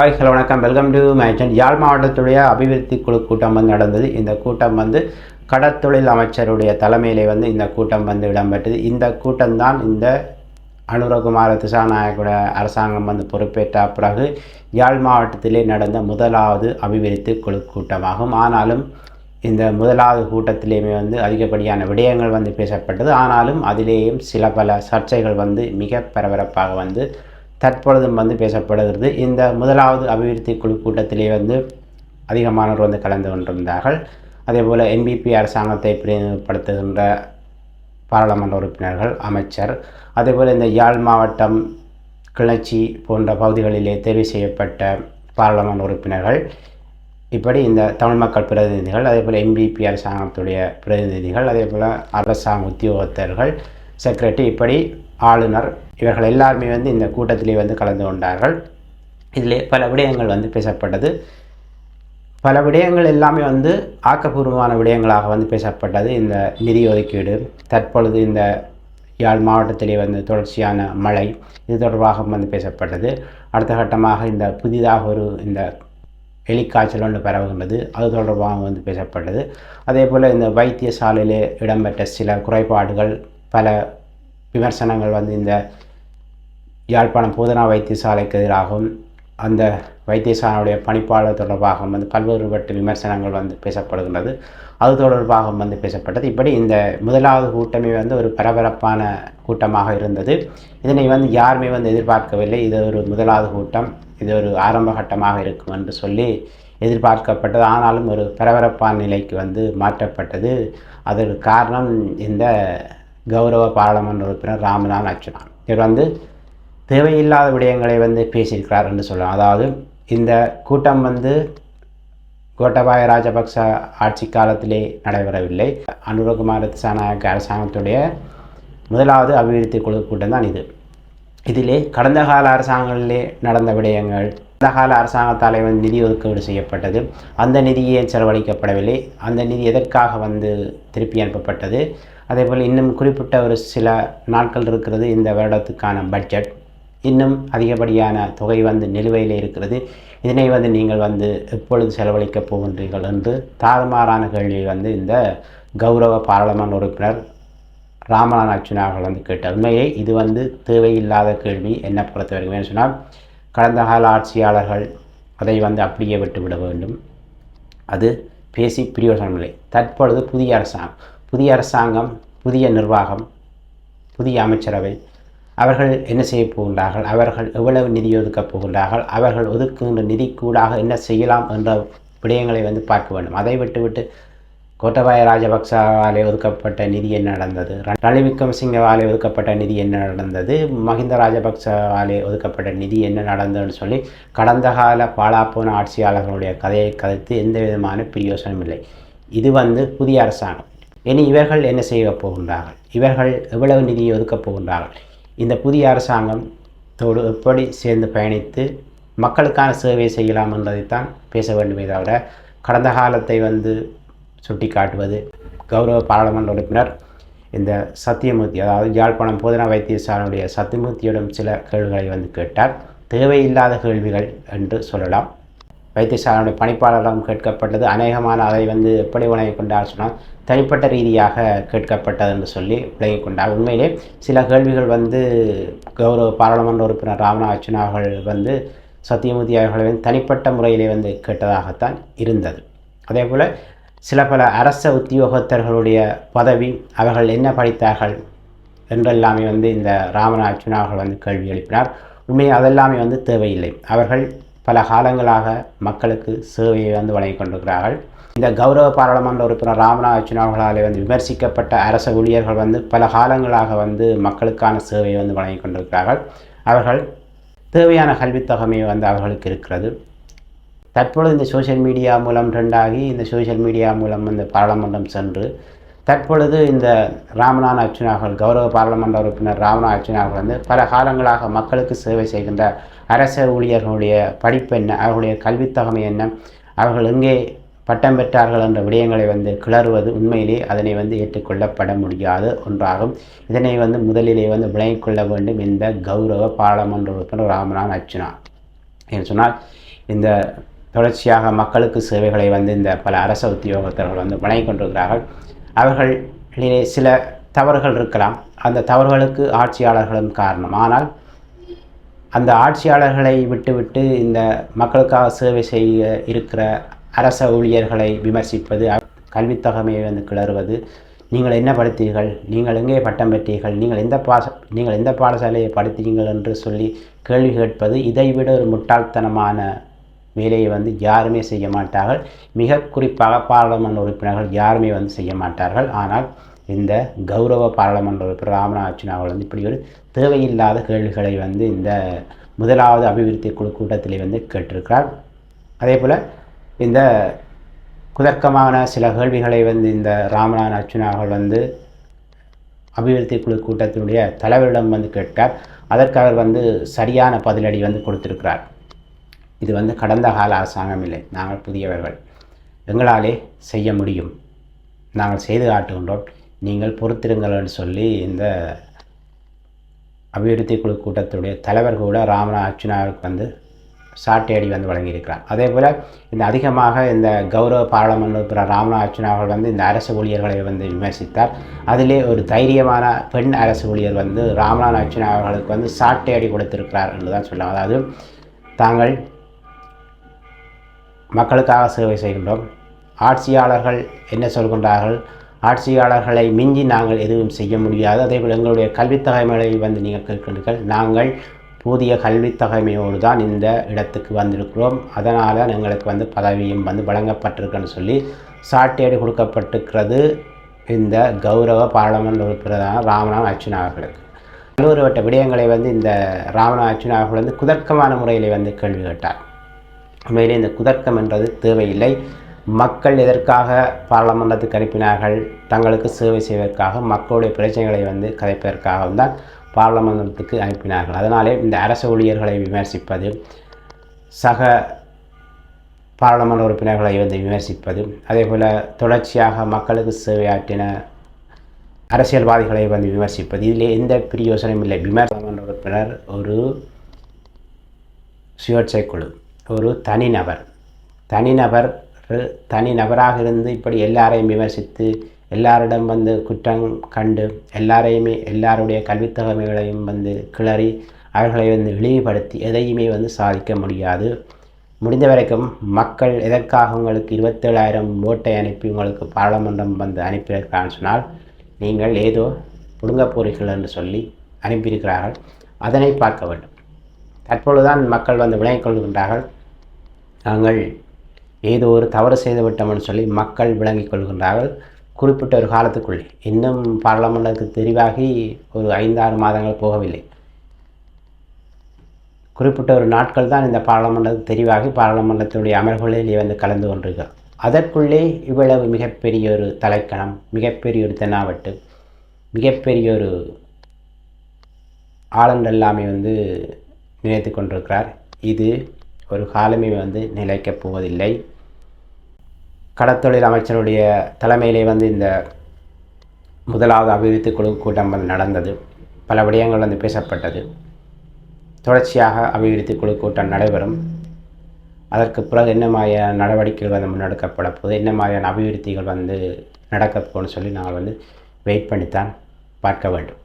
Hi hello வணக்கம். Welcome to மேச்சன் யாழ் மாவட்டத்துடைய அபிவிருத்தி குழு கூட்டம் வந்து நடந்தது. இந்த கூட்டம் வந்து கடற்தொழில் அமைச்சருடைய தலைமையிலே வந்து இந்த கூட்டம் வந்து இடம்பெற்றது. இந்த கூட்டம்தான் இந்த அனுரகுமார திசாநாயகோட அரசாங்கம் வந்து பொறுப்பேற்ற பிறகு யாழ் மாவட்டத்திலே நடந்த முதலாவது அபிவிருத்தி குழு கூட்டமாகும். ஆனாலும் இந்த முதலாவது கூட்டத்திலேயுமே வந்து அதிகப்படியான விடயங்கள் வந்து பேசப்பட்டது. ஆனாலும் அதிலேயும் சில பல சர்ச்சைகள் வந்து மிக பரபரப்பாக வந்து தற்பொழுதும் வந்து பேசப்படுகிறது. இந்த முதலாவது அபிவிருத்தி குழு கூட்டத்திலே வந்து அதிகமானோர் வந்து கலந்து கொண்டிருந்தார்கள். அதே போல் என்பிபி அரசாங்கத்தை பிரதிநிதிப்படுத்துகின்ற பாராளுமன்ற உறுப்பினர்கள் அமைச்சர். அதேபோல் இந்த யாழ் மாவட்டம் கிளர்ச்சி போன்ற பகுதிகளிலே தெரிவு செய்யப்பட்ட பாராளுமன்ற உறுப்பினர்கள் இப்படி இந்த தமிழ் மக்கள் பிரதிநிதிகள் அதேபோல் எம்பிபி அரசாங்கத்துடைய பிரதிநிதிகள் அதேபோல் அரசாங்க உத்தியோகத்தர்கள் செக்ரட்டரி இப்படி ஆளுநர் இவர்கள் எல்லாருமே வந்து இந்த கூட்டத்திலே வந்து கலந்து கொண்டார்கள். இதில் பல விடயங்கள் வந்து பேசப்பட்டது. பல விடயங்கள் எல்லாமே வந்து ஆக்கப்பூர்வமான விடயங்களாக வந்து பேசப்பட்டது. இந்த நிதி ஒதுக்கீடு தற்பொழுது இந்த யாழ் மாவட்டத்திலே வந்து தொடர்ச்சியான மழை இது தொடர்பாக வந்து பேசப்பட்டது. அடுத்த கட்டமாக இந்த புதிதாக ஒரு இந்த எலிக்காய்ச்சல் ஒன்று பரவுகின்றது. அது தொடர்பாக வந்து பேசப்பட்டது. அதே போல் இந்த வைத்தியசாலையில் இடம்பெற்ற சில குறைபாடுகள் பல விமர்சனங்கள் வந்து இந்த யாழ்ப்பாணம் பூதனா வைத்தியசாலைக்கு எதிராகவும் அந்த வைத்தியசாலையுடைய பணிப்பாளர் தொடர்பாகவும் வந்து பல்வேறுபட்ட விமர்சனங்கள் வந்து பேசப்படுகின்றது. அது தொடர்பாக வந்து பேசப்பட்டது. இப்படி இந்த முதலாவது கூட்டமே வந்து ஒரு பரபரப்பான கூட்டமாக இருந்தது. இதனை வந்து யாருமே வந்து எதிர்பார்க்கவில்லை. இது ஒரு முதலாவது கூட்டம். இது ஒரு ஆரம்ப கட்டமாக இருக்கும் என்று சொல்லி எதிர்பார்க்கப்பட்டது. ஆனாலும் ஒரு பரபரப்பான நிலைக்கு வந்து மாற்றப்பட்டது. அதற்கு காரணம் இந்த கௌரவ பாராளுமன்ற உறுப்பினர் ராமநாதன் அர்ச்சுனா இவர் வந்து தேவையில்லாத விடயங்களை வந்து பேசியிருக்கிறார் என்று சொல்லலாம். அதாவது இந்த கூட்டம் வந்து கோட்டபாய ராஜபக்ச ஆட்சி காலத்திலே நடைபெறவில்லை. அனுரகுமார திசாநாயக்க அரசாங்கத்துடைய முதலாவது அபிவிருத்தி குழு கூட்டம் தான் இது. இதிலே கடந்த கால அரசாங்கங்களிலே நடந்த விடயங்கள் கடந்த கால அரசாங்கத்தாலே வந்து நிதி ஒதுக்கீடு செய்யப்பட்டது அந்த நிதியே செலவழிக்கப்படவில்லை. அந்த நிதி எதற்காக வந்து திருப்பி அனுப்பப்பட்டது? அதேபோல் இன்னும் குறிப்பிட்ட ஒரு சில நாட்கள் இருக்கிறது இந்த வருடத்துக்கான பட்ஜெட். இன்னும் அதிகப்படியான தொகை வந்து நிலுவையில் இருக்கிறது. இதனை வந்து நீங்கள் வந்து எப்பொழுது செலவழிக்கப் போகின்றீர்கள் என்று தாறுமாறான கேள்வியை வந்து இந்த கௌரவ பாராளுமன்ற உறுப்பினர் ராமநாதன் அர்ச்சுனா அவர்கள் வந்து கேட்டார். உண்மையே இது வந்து தேவையில்லாத கேள்வி. என்ன பொறுத்த வரைக்கும் சொன்னால் கடந்த கால ஆட்சியாளர்கள் அதை வந்து அப்படியே விட்டுவிட வேண்டும். அது பேசி பிரயோஜனமில்லை தற்பொழுது புதிய அரசாங்கம் புதிய அரசாங்கம் புதிய நிர்வாகம் புதிய அமைச்சரவை அவர்கள் என்ன செய்ய போகின்றார்கள் அவர்கள் எவ்வளவு நிதி ஒதுக்கப் போகின்றார்கள்? அவர்கள் ஒதுக்குகின்ற நிதி கூடாக என்ன செய்யலாம் என்ற விடயங்களை வந்து பார்க்க வேண்டும். அதை விட்டுவிட்டு கோட்டபாய ராஜபக்சாவாலே ஒதுக்கப்பட்ட நிதி என்ன நடந்தது? ரணில் விக்ரமசிங்கவாலே ஒதுக்கப்பட்ட நிதி என்ன நடந்தது? மஹிந்த ராஜபக்சவாலே ஒதுக்கப்பட்ட நிதி என்ன நடந்ததுன்னு சொல்லி கடந்த கால பாலாப்போன ஆட்சியாளர்களுடைய கதையை கதைத்து எந்த விதமான பிரயோசனம் இல்லை. இது வந்து புதிய அரசாங்கம். இனி இவர்கள் என்ன செய்ய போகின்றார்கள்? இவர்கள் எவ்வளவு நிதியை ஒதுக்கப் போகின்றார்கள்? இந்த புதிய அரசாங்கத்தோடு எப்படி சேர்ந்து பயணித்து மக்களுக்கான சேவை செய்யலாம் என்பதைத்தான் பேச வேண்டுமே தவிர கடந்த காலத்தை வந்து சுட்டி காட்டுவது கௌரவ பாராளுமன்ற உறுப்பினர் இந்த சத்தியமூர்த்தி அதாவது யாழ்ப்பாணம் போதனா வைத்தியசாலனுடைய சத்தியமூர்த்தியிடம் சில கேள்விகளை வந்து கேட்டார். தேவையில்லாத கேள்விகள் என்று சொல்லலாம். வைத்தியசாலையுடைய பணிப்பாளரிடம் கேட்கப்பட்டது. அநேகமான அதை வந்து எப்படி விளங்கி கொண்டார் சொன்னால் தனிப்பட்ட ரீதியாக கேட்கப்பட்டது என்று சொல்லி விளங்கி கொண்டார். உண்மையிலே சில கேள்விகள் வந்து கௌரவ பாராளுமன்ற உறுப்பினர் ராமநாத அர்ச்சுனா அவர்கள் வந்து சத்தியமூர்த்தி அவர்களை தனிப்பட்ட முறையிலே வந்து கேட்டதாகத்தான் இருந்தது. அதே போல் சில பல அரச உத்தியோகத்தர்களுடைய பதவி அவர்கள் என்ன படித்தார்கள் என்றெல்லாமே வந்து இந்த ராமநாத அர்ச்சுனா அவர்கள் வந்து கேள்வி எழுப்பினார். உண்மையை அதெல்லாமே வந்து தேவையில்லை. அவர்கள் பல காலங்களாக மக்களுக்கு சேவையை வந்து வழங்கிக் கொண்டிருக்கிறார்கள் இந்த கௌரவ பாராளுமன்ற உறுப்பினர் ராமநாத அவர்களாலே வந்து விமர்சிக்கப்பட்ட அரச ஊழியர்கள் வந்து பல காலங்களாக வந்து மக்களுக்கான சேவையை வந்து வழங்கி கொண்டிருக்கிறார்கள் அவர்கள் தேவையான கல்வித்தொகைமை வந்து அவர்களுக்கு இருக்கிறது. தற்பொழுது இந்த சோஷியல் மீடியா மூலம் ட்ரெண்டாகி இந்த சோஷியல் மீடியா மூலம் இந்த பாராளுமன்றம் சென்று தற்பொழுது இந்த ராமநாத அர்ச்சுனார்கள் கௌரவ பாராளுமன்ற உறுப்பினர் ராமநாத அர்ச்சுனார்கள் வந்து பல காலங்களாக மக்களுக்கு சேவை செய்கின்ற அரச ஊழியர்களுடைய படிப்பு என்ன அவர்களுடைய கல்வித்தகமை என்ன அவர்கள் எங்கே பட்டம் பெற்றார்கள் என்ற விடயங்களை வந்து கிளறுவது உண்மையிலே அதனை வந்து ஏற்றுக்கொள்ளப்பட முடியாத ஒன்றாகும். இதனை வந்து முதலிலே வந்து விளங்கிக் கொள்ள வேண்டும் இந்த கௌரவ பாராளுமன்ற உறுப்பினர் ராமநாத் அர்ச்சுனா என்று சொன்னால் இந்த தொடர்ச்சியாக மக்களுக்கு சேவைகளை வந்து இந்த பல அரச உத்தியோகத்தர்கள் வந்து வழங்கிக் கொண்டிருக்கிறார்கள். அவர்களிலே சில தவறுகள் இருக்கலாம். அந்த தவறுகளுக்கு ஆட்சியாளர்களும் காரணம். ஆனால் அந்த ஆட்சியாளர்களை விட்டுவிட்டு இந்த மக்களுக்காக சேவை செய்ய இருக்கிற அரச ஊழியர்களை விமர்சிப்பது கல்வித்தகமையை வந்து கிளறுவது நீங்கள் என்ன படித்தீர்கள் நீங்கள் எங்கே பட்டம் பெற்றீர்கள் நீங்கள் எந்த பாச நீங்கள் எந்த பாடசாலையை படித்தீர்கள் என்று சொல்லி கேள்வி கேட்பது இதைவிட ஒரு முட்டாள்தனமான வேலையை வந்து யாருமே செய்ய மாட்டார்கள். மிக குறிப்பாக பாராளுமன்ற உறுப்பினர்கள் யாருமே வந்து செய்ய மாட்டார்கள். ஆனால் இந்த கௌரவ பாராளுமன்ற உறுப்பினர் ராமநாதன் அவர்கள் வந்து இப்படி ஒரு தேவையில்லாத கேள்விகளை வந்து இந்த முதலாவது அபிவிருத்தி குழு கூட்டத்திலே வந்து கேட்டிருக்கிறார். அதே போல் இந்த குதர்க்கமான சில கேள்விகளை வந்து இந்த ராமநாதன் அர்ச்சுனா அவர்கள் வந்து அபிவிருத்தி குழு கூட்டத்தினுடைய தலைவரிடம் வந்து கேட்டார். அதற்கு அவர் வந்து சரியான பதிலடி வந்து கொடுத்திருக்கிறார். இது வந்து கடந்த கால அரசாங்கம் இல்லை நாங்கள் புதியவர்கள். எங்களாலே செய்ய முடியும். நாங்கள் செய்து காட்டுகின்றோம். நீங்கள் பொறுத்திருங்கள்னு சொல்லி இந்த அபிவிருத்தி குழு கூட்டத்துடைய தலைவர் கூட ராமனா அர்ச்சுனாவுக்கு வந்து சாட்டையடி வந்து வழங்கியிருக்கிறார். அதே போல் இந்த அதிகமாக இந்த கௌரவ பாராளுமன்ற உறுப்பினர் ராமநாத அர்ச்சுனா அவர்கள் வந்து இந்த அரசு ஊழியர்களை வந்து விமர்சித்தார். அதிலே ஒரு தைரியமான பெண் அரசு ஊழியர் வந்து ராமநாத அர்ச்சுனா அவர்களுக்கு வந்து சாட்டையடி கொடுத்திருக்கிறார் என்று தான் சொல்லலாம். அதாவது தாங்கள் மக்களுக்காக சேவை செய்கின்றோம். ஆட்சியாளர்கள் என்ன சொல்கின்றார்கள்? ஆட்சியாளர்களை மிஞ்சி நாங்கள் எதுவும் செய்ய முடியாது. அதேபோல் எங்களுடைய கல்வித் தகைமைகளை வந்து நீங்கள் கேட்கின்றீர்கள். நாங்கள் புதிய கல்வித் தகைமையோடு தான் இந்த இடத்துக்கு வந்திருக்கிறோம். அதனால் தான் எங்களுக்கு வந்து பதவியும் வந்து வழங்கப்பட்டிருக்குன்னு சொல்லி சாட்டேடு கொடுக்கப்பட்டிருக்கிறது இந்த கௌரவ பாராளுமன்ற உறுப்பினரான ராமநாத் அர்ச்சுனா அவர்களுக்கு. பல்வேறு வட்ட விடயங்களை வந்து இந்த ராமநாத் அர்ச்சுனா அவர்கள் வந்து குதர்க்கமான முறையில் வந்து கேள்வி கேட்டார். உண்மையிலே இந்த குதர்க்கம் என்றது தேவையில்லை. மக்கள் எதற்காக பாராளுமன்றத்துக்கு அனுப்பினார்கள் தங்களுக்கு சேவை செய்வதற்காக மக்களுடைய பிரச்சனைகளை வந்து கதைப்பதற்காக தான் பாராளுமன்றத்துக்கு அனுப்பினார்கள். அதனாலே இந்த அரசு ஊழியர்களை விமர்சிப்பது சக பாராளுமன்ற உறுப்பினர்களை வந்து விமர்சிப்பது அதே போல் தொடர்ச்சியாக மக்களுக்கு சேவையாற்றின அரசியல்வாதிகளை வந்து விமர்சிப்பது. இதில் எந்த பிரயோசனமும் இல்லை. விமர்சன உறுப்பினர் ஒரு சுயேட்சை குழு. ஒரு தனிநபர். தனிநபர் தனிநபராக இருந்து இப்படி எல்லாரையும் விமர்சித்து எல்லாரிடம் வந்து குற்றம் கண்டு எல்லாரையுமே எல்லாருடைய கல்வித்தகமைகளையும் வந்து கிளறி அவர்களை வந்து இழிவுபடுத்தி எதையுமே வந்து சாதிக்க முடியாது. முடிந்த வரைக்கும் மக்கள் எதற்காக உங்களுக்கு இருபத்தேழாயிரம் ஓட்டை அனுப்பி உங்களுக்கு பாராளுமன்றம் வந்து அனுப்பியிருக்கிறான்னு சொன்னால் நீங்கள் ஏதோ புடுங்க போறீர்கள் என்று சொல்லி அனுப்பியிருக்கிறார்கள். அதனை பார்க்க வேண்டும். தற்பொழுதுதான் மக்கள் வந்து விளங்கிக் கொள்கின்றார்கள். நாங்கள் ஏதோ ஒரு தவறு செய்து விட்டோம்னு சொல்லி மக்கள் விளங்கிக் கொள்கின்றார்கள். குறிப்பிட்ட ஒரு காலத்துக்குள்ளே. இன்னும் பாராளுமன்றத்துக்கு தெரிவாகி ஒரு ஐந்தாறு மாதங்கள் போகவில்லை. குறிப்பிட்ட ஒரு நாட்கள் தான் இந்த பாராளுமன்றத்துக்கு தெரிவாகி பாராளுமன்றத்தினுடைய அமர்வுகளில் வந்து கலந்து கொண்டிருக்கிறோம் அதற்குள்ளே இவ்வளவு மிகப்பெரிய ஒரு தலைக்கணம் மிகப்பெரிய ஒரு தென்னாவட்டு மிகப்பெரிய ஒரு ஆளுநர் எல்லாமே வந்து நினைத்து கொண்டிருக்கிறார். இது ஒரு காலமே வந்து நிலைக்கப் போவதில்லை. கடத்தொழில் அமைச்சருடைய தலைமையிலே வந்து இந்த முதலாவது அபிவிருத்தி குழு கூட்டம் வந்து நடந்தது. பல விடயங்கள் வந்து பேசப்பட்டது. தொடர்ச்சியாக அபிவிருத்தி குழு கூட்டம் நடைபெறும். அதற்கு பிறகு என்ன மாதிரியான நடவடிக்கைகள் வந்து முன்னெடுக்கப்பட போது என்ன மாதிரியான அபிவிருத்திகள் வந்து நடக்கப்போன்னு சொல்லி நாங்கள் வந்து வெயிட் பண்ணித்தான் பார்க்க வேண்டும்.